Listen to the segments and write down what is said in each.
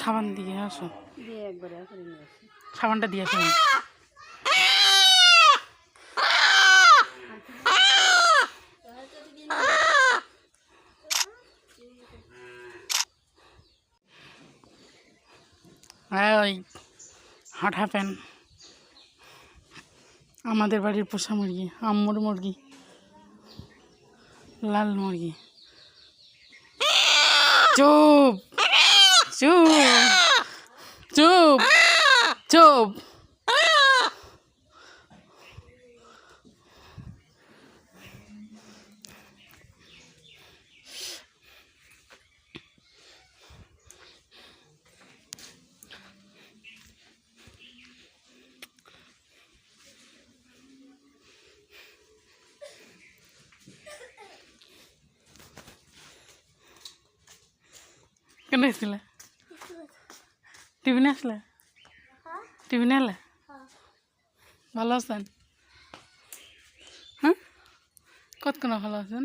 সাবান দিয়ে আসো। সাবানটা দিয়ে আসো। হ্যাঁ ওই হাঁটা প্যান। আমাদের বাড়ির পোষা মুরগি আম্মুর মুরগি লাল মুরগি। চুপ! চুপ চুপ চুপ কেন এসেছিলে টিভি নিয়ে আসলে? টিভি নিয়ে এলে? ভালো আছেন? হ্যাঁ? কতক্ষণ ভালো আছেন?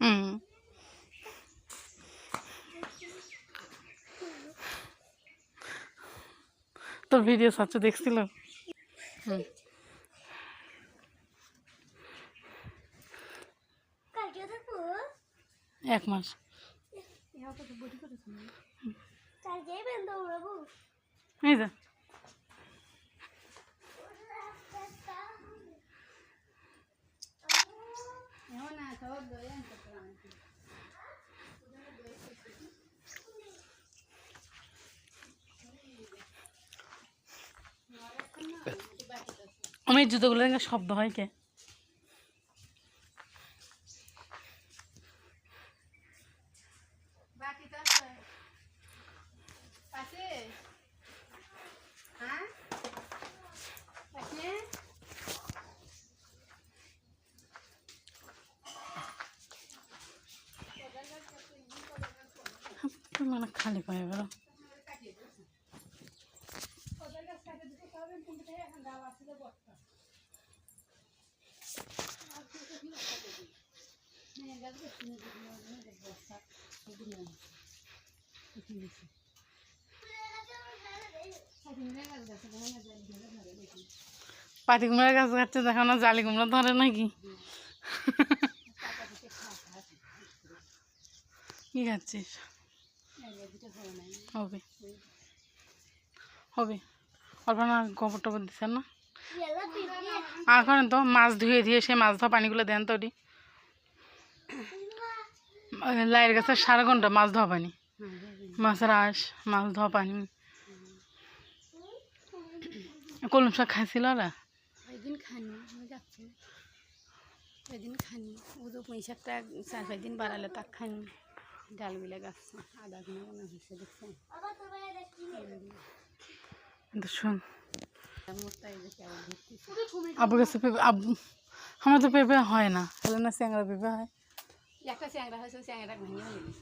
হুম। তোর ভিডিও সাচ্চু দেখছিল হুম। এক মাস। এই যা। আমি জুতোগুলো শব্দ হয় কে? মানে খালি পায় বেরো পাতি কুমড়ার গাছ কাটছে, দেখো না, জালি কুমড়া ধরে নাকি? কি খাচ্ছিস হবে। হবে। অল্প না গোবর টবর দিচ্ছেন না? আর তো, মাছ ধুয়ে ধুয়ে সে মাছ ধোয়া পানিগুলো দেন তো ওটি। লাইয়ের গাছে সারা ঘণ্টা মাছ ধোয়া পানি। মাছের আঁশ মাছ ধোয়া পানি। কলম শাক খাইছিল ওরা? একদিন খানি যাচ্ছি। খানি ও তো পুঁই শাকটা চার পাঁচ দিন বাড়ালে তাক খানি ডালগুলা গাছ আদা কিনা মনে হচ্ছে দেখছেন? ঘুরতেছে। আবু কাছে পেঁপে আবু আমার তো পেঁপে হয় না। হলে না স্যাংরা পেঁপে হয়? একটা চ্যাংরা হয়েছে চ্যাংরা ভেঙে গেছে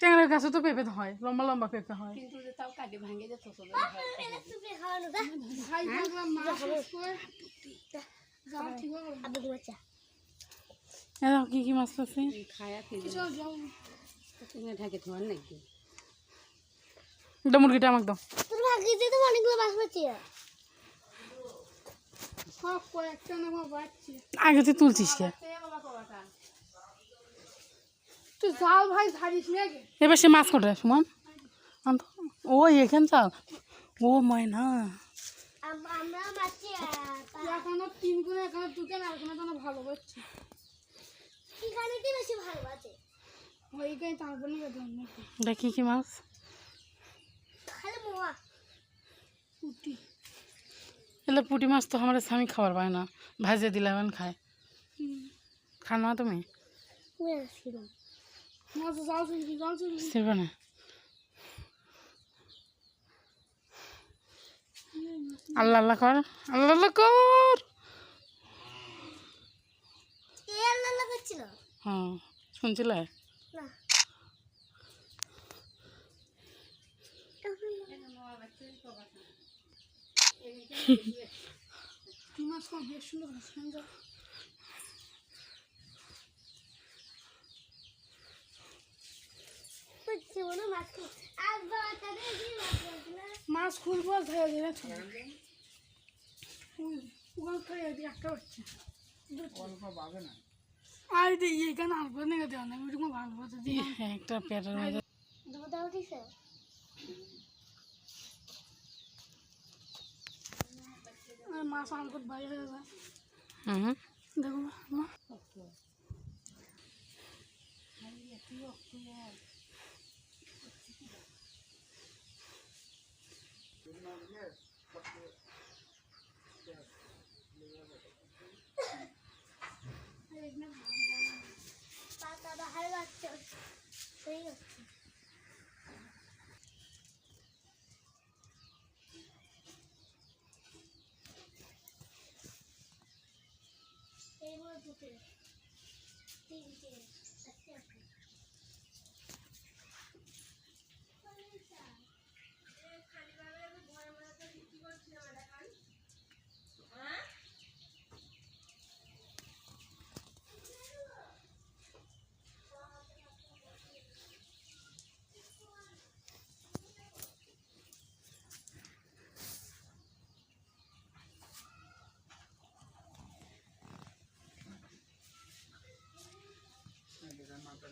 ট্যাংরার গাছে তো পেঁপে হয় লম্বা লম্বা পেঁপে হয়। কিন্তু তাও কাটি ভাঙে যে কি কি মাছ আছে? মুরগিটা আমাকে দাও। তোর ভাগ্যে তো অনেকগুলো মাছ পাচ্ছি আগে তুই তুলছিস কে? তুই জাল ভাই ঝাড়িস না এবার সে মাছ কটে সুমন। ও এখান চাল। ও ময়না এখনও তিন গুণে এখনও দুটো না এখনও তো ভালো পাচ্ছি এখানে কি বেশি ভালো আছে। ওইখানে তারপর কি কি মাছ? খালি মোয়া। পুটি। এলে পুঁটি মাছ তো আমার স্বামী খাবার পায় না। ভাজে দিলে এখন খায়। খান না তুমি? না আল্লাহ আল্লাহ কর আল্লাহ আল্লাহ কর। হ্যাঁ শুনছিলে? না কি মাছ কম বেশ সুন্দর মাছ সুন্দর জীবনে মাছ খাব আজ বাবা তাদের এই মাছ ধরছিল মাছ খুলবো ধরে ধরে একটা হচ্ছে। আর দিয়ে এখানে আলপা নেগে দেওয়া না ওইরকম ভালো দিয়ে একটা পেটের মধ্যে দাও দিছে? মাছ আলপত বাইরে হয়ে যায়। হুম দেখো মা পাতা বাহার বাচ্চা সেই হচ্ছে। এই বড় দুটো তিনটে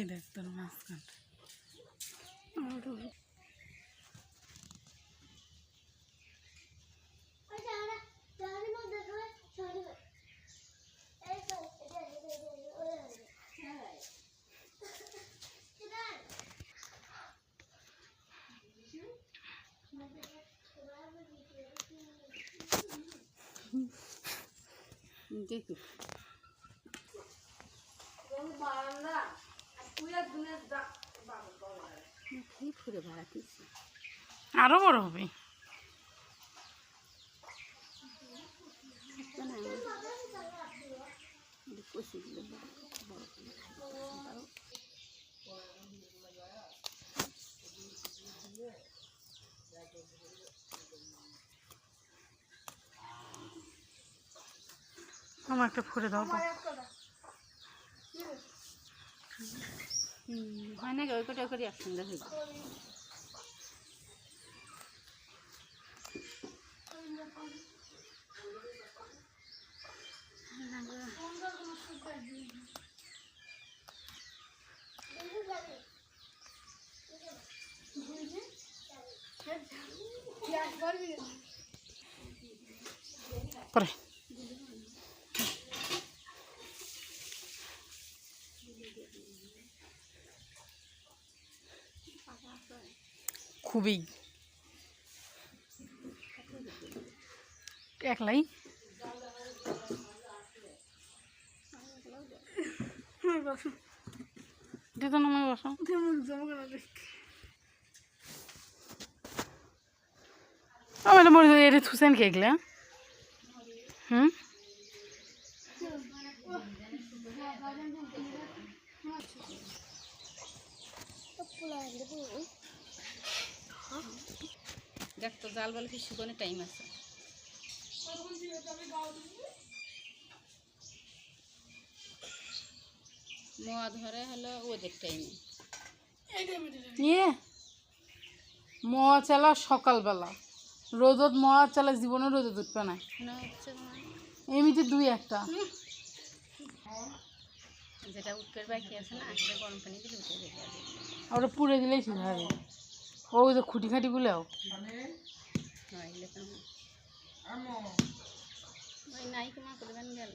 এটা ওই হ্যাঁ এটা দেখি। বেড়াতেছি আরও বড় হবে। আমার একটা ফুলে দাও তো হুম হয় নাকি? ওই কটা করে একসঙ্গে হইব? পরে। খুবই একলাই। দিত না আমি বসো আমার হয় এটা থুসেন কে এগুলা হুম? দেখ তো জাল বলে কি শুকনো টাইম আছে। মোয়া ধরে হলো ওদের টাইমে ইয়ে মোয়া চালা সকালবেলা। রোদত মোয়া চালা জীবনে রোদত উঠবে না। মনে এমনিতে দুই একটা। যেটা উঠপের বাকি আছে না গরম পানি দিলে উঠে যাবে ওটা পুড়ে দিলেই ঠিক হবে ওই তো খুঁটি নাই করবেন গেল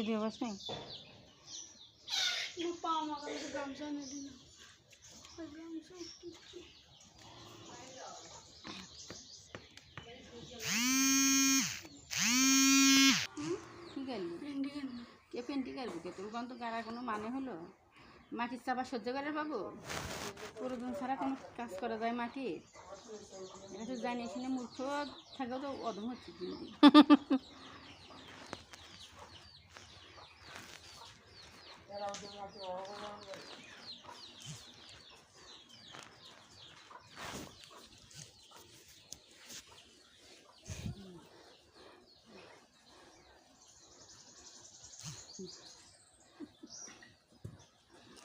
দিয়ে বসে গামছা এনে দিন গামছা কি গেলি কে পেন্টি করবি কে? তোর তো গাড়ার কোনো মানে হলো? মাটির চাপা সহ্য করে পাবো? পুরোদিন ছাড়া কোনো কাজ করা যায় মাটির? এটা তো জানি এখানে মূর্খ থাকেও তো অদম হচ্ছে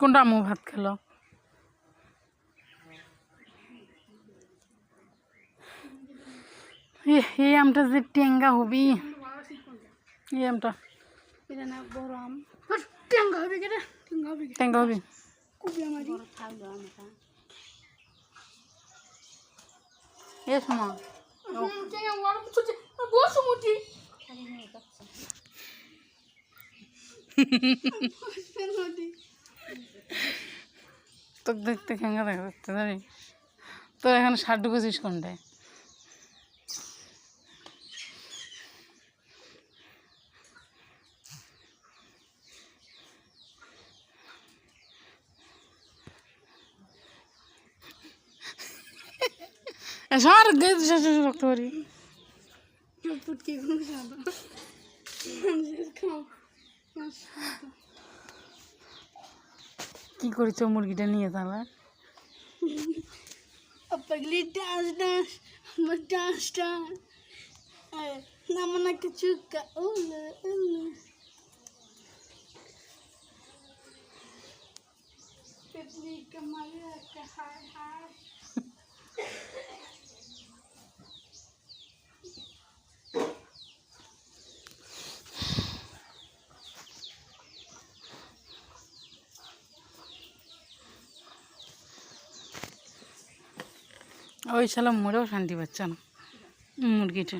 কোনটা আমু ভাত খেলো? এই আমটা যে টেঙ্গা হবি। এই আমটা। টেঙ্গা হবে এ সমা তোর দেখতে খেঙ্গা দেখা জানি তোর এখানে ষাট ঢুকেছিস কোনটায়? সর রক্ত করি কি করেছ মুরগিটা নিয়ে তাহলে পাগলি ডান্স ডান্স আমার ডান্স ডান্স আমার নাকি ওই শালা মরেও শান্তি পাচ্ছে না। মুরগিটা।